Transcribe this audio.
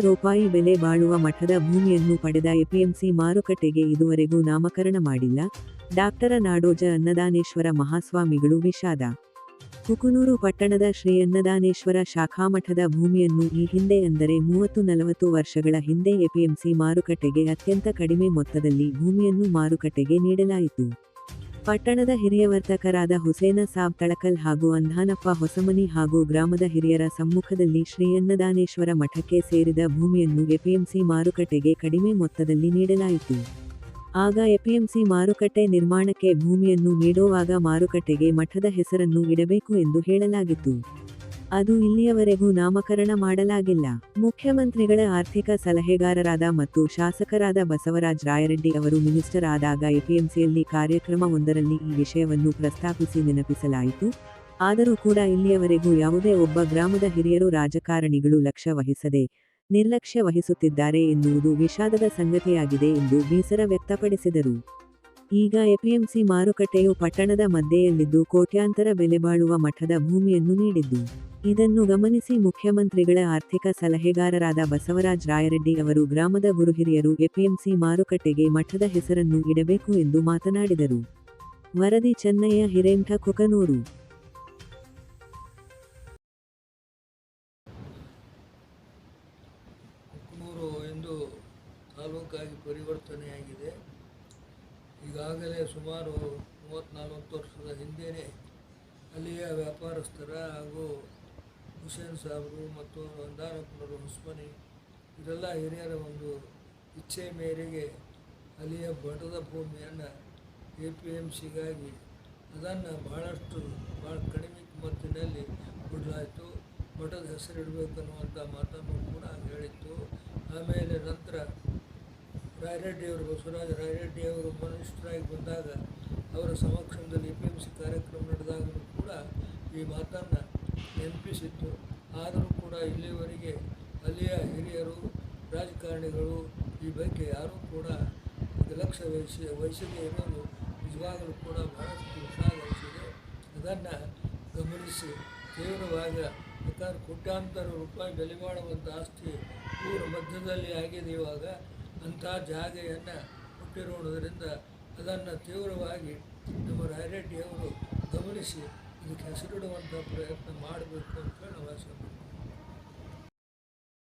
ರೂಪಾಯಿ ಬೆಲೆ ಬಾಳುವ ಮಠದ ಭೂಮಿಯನ್ನು ಪಡೆದ ಎಪಿಎಂಸಿ ಮಾರುಕಟ್ಟೆಗೆ ಇದುವರೆಗೂ ನಾಮಕರಣ ಮಾಡಿಲ್ಲ. ಡಾಕ್ಟರ ನಾಡೋಜ ಅನ್ನದಾನೇಶ್ವರ ಮಹಾಸ್ವಾಮಿಗಳು ವಿಷಾದ. ಕುಕುನೂರು ಪಟ್ಟಣದ ಶ್ರೀ ಅನ್ನದಾನೇಶ್ವರ ಶಾಖಾಮಠದ ಭೂಮಿಯನ್ನು ಈ ಹಿಂದೆ ಅಂದರೆ ಮೂವತ್ತು ನಲವತ್ತು ವರ್ಷಗಳ ಹಿಂದೆ ಎಪಿಎಂಸಿ ಮಾರುಕಟ್ಟೆಗೆ ಅತ್ಯಂತ ಕಡಿಮೆ ಮೊತ್ತದಲ್ಲಿ ಭೂಮಿಯನ್ನು ಮಾರುಕಟ್ಟೆಗೆ ನೀಡಲಾಯಿತು. ಪಟ್ಟಣದ ಹಿರಿಯ ವರ್ತಕರಾದ ಹುಸೇನ ಸಾಬ್ ತಳಕಲ್ ಹಾಗೂ ಅಂಧಾನಪ್ಪ ಹೊಸಮನಿ ಹಾಗೂ ಗ್ರಾಮದ ಹಿರಿಯರ ಸಮ್ಮುಖದಲ್ಲಿ ಶ್ರೀ ಅನ್ನದಾನೇಶ್ವರ ಮಠಕ್ಕೆ ಸೇರಿದ ಭೂಮಿಯನ್ನು ಎಪಿಎಂಸಿ ಮಾರುಕಟ್ಟೆಗೆ ಕಡಿಮೆ ಮೊತ್ತದಲ್ಲಿ ನೀಡಲಾಯಿತು. ಆಗ ಎಪಿಎಂಸಿ ಮಾರುಕಟ್ಟೆ ನಿರ್ಮಾಣಕ್ಕೆ ಭೂಮಿಯನ್ನು ನೀಡುವಾಗ ಮಾರುಕಟ್ಟೆಗೆ ಮಠದ ಹೆಸರನ್ನು ಇಡಬೇಕು ಎಂದು ಹೇಳಲಾಗಿತ್ತು. ಅದು ಇಲ್ಲಿಯವರೆಗೂ ನಾಮಕರಣ ಮಾಡಲಾಗಿಲ್ಲ. ಮುಖ್ಯಮಂತ್ರಿಗಳ ಆರ್ಥಿಕ ಸಲಹೆಗಾರರಾದ ಮತ್ತು ಶಾಸಕರಾದ ಬಸವರಾಜ ರಾಯರೆಡ್ಡಿ ಅವರು ಮಿನಿಸ್ಟರ್ ಆದಾಗ ಎಪಿಎಂಸಿಯಲ್ಲಿ ಕಾರ್ಯಕ್ರಮವೊಂದರಲ್ಲಿ ಈ ವಿಷಯವನ್ನು ಪ್ರಸ್ತಾಪಿಸಿ ನೆನಪಿಸಲಾಯಿತು. ಆದರೂ ಕೂಡ ಇಲ್ಲಿಯವರೆಗೂ ಯಾವುದೇ ಒಬ್ಬ ಗ್ರಾಮದ ಹಿರಿಯರು ರಾಜಕಾರಣಿಗಳು ಲಕ್ಷ್ಯ ವಹಿಸದೆ, ನಿರ್ಲಕ್ಷ್ಯ ವಹಿಸುತ್ತಿದ್ದಾರೆ ಎನ್ನುವುದು ವಿಷಾದದ ಸಂಗತಿಯಾಗಿದೆ ಎಂದು ಬೇಸರ ವ್ಯಕ್ತಪಡಿಸಿದರು. ಈಗ ಎಪಿಎಂಸಿ ಮಾರುಕಟ್ಟೆಯು ಪಟ್ಟಣದ ಮಧ್ಯೆಯಲ್ಲಿದ್ದು ಕೋಟ್ಯಾಂತರ ಬೆಲೆಬಾಳುವ ಮಠದ ಭೂಮಿಯನ್ನು ನೀಡಿದ್ದು. ಇದನ್ನು ಗಮನಿಸಿ ಮುಖ್ಯಮಂತ್ರಿಗಳ ಆರ್ಥಿಕ ಸಲಹೆಗಾರರಾದ ಬಸವರಾಜ ರಾಯರೆಡ್ಡಿ ಅವರು ಗ್ರಾಮದ ಗುರುಹಿರಿಯರು ಎಪಿಎಂಸಿ ಮಾರುಕಟ್ಟೆಗೆ ಮಠದ ಹೆಸರನ್ನು ಇಡಬೇಕು ಎಂದು ಮಾತನಾಡಿದರು. ವರದಿ ಚೆನ್ನಯ್ಯ ಹಿರೇಂಠ ಕೊಕನೂರು. ಎಂದು ತಾಲೂಕಾಗಿ ಪರಿವರ್ತನೆಯಾಗಿದೆ. ಈಗಾಗಲೇ ಸುಮಾರು ಮೂವತ್ತ್ನಾಲ್ಕು ವರ್ಷದ ಹಿಂದೆಯೇ ಅಲ್ಲಿಯ ವ್ಯಾಪಾರಸ್ಥರ ಹಾಗೂ ಹುಸೇನ್ ಸಾಹೇಬರು ಮತ್ತು ಅಂದಾರಪ್ಪನವರು ಹುಸ್ಮನಿ, ಇದೆಲ್ಲ ಹಿರಿಯರ ಒಂದು ಇಚ್ಛೆ ಮೇರೆಗೆ ಅಲ್ಲಿಯ ಮಠದ ಭೂಮಿಯನ್ನು ಎ ಪಿ ಎಂ ಸಿಗಾಗಿ ಅದನ್ನು ಭಾಳಷ್ಟು ಭಾಳ ಕಡಿಮೆ ಮತ್ತಿನಲ್ಲಿ ಕೊಡಲಾಯಿತು ಮಠದ ಹೆಸರಿಡಬೇಕು ಅನ್ನುವಂಥ ಮಾತನ್ನು ಕೂಡ ಹೇಳಿತ್ತು. ಆಮೇಲೆ ನಂತರ ರಾಯರೆಡ್ಡಿಯವರು, ಬಸವರಾಜ ರಾಯರೆಡ್ಡಿಯವರು ಮನುಷ್ಯರಾಗಿ ಬಂದಾಗ ಅವರ ಸಮಕ್ಷಮದಲ್ಲಿ ಎ ಪಿ ಎಂ ಸಿ ಕಾರ್ಯಕ್ರಮ ನಡೆದಾಗಲೂ ಕೂಡ ಈ ಮಾತನ್ನು ನೆನಪಿಸಿತ್ತು ಆದರೂ ಕೂಡ ಇಲ್ಲಿಯವರೆಗೆ ಅಲ್ಲಿಯ ಹಿರಿಯರು, ರಾಜಕಾರಣಿಗಳು ಈ ಬಗ್ಗೆ ಯಾರೂ ಕೂಡ ಲಕ್ಷ್ಯ ವಹಿಸಿ ವಹಿಸದೇ ಇರೋದು ನಿಜವಾಗಲೂ ಕೂಡ ಬಹಳಷ್ಟು ವಿಷಾದಿಸಿದೆ ಅದನ್ನು ಗಮನಿಸಿ ತೀವ್ರವಾಗಿ ಯಾಕಂದ್ರೆ ಕೋಟ್ಯಾಂತರ ರೂಪಾಯಿ ಬೆಲೆ ಮಾಡುವಂಥ ಆಸ್ತಿ ಊರ ಮಧ್ಯದಲ್ಲಿ ಆಗಿದೆ ಇವಾಗ. ಅಂಥ ಜಾಗೆಯನ್ನು ಹುಟ್ಟಿರೋದ್ರಿಂದ ಅದನ್ನು ತೀವ್ರವಾಗಿ ನಮ್ಮ ರಾಯರೆಡ್ಡಿಯವರು ಗಮನಿಸಿ ಇದಕ್ಕೆ ಹೆಸರಿಡುವಂಥ ಪ್ರಯತ್ನ ಮಾಡಬೇಕು ಅಂತ ನಾವು ಆಸೆ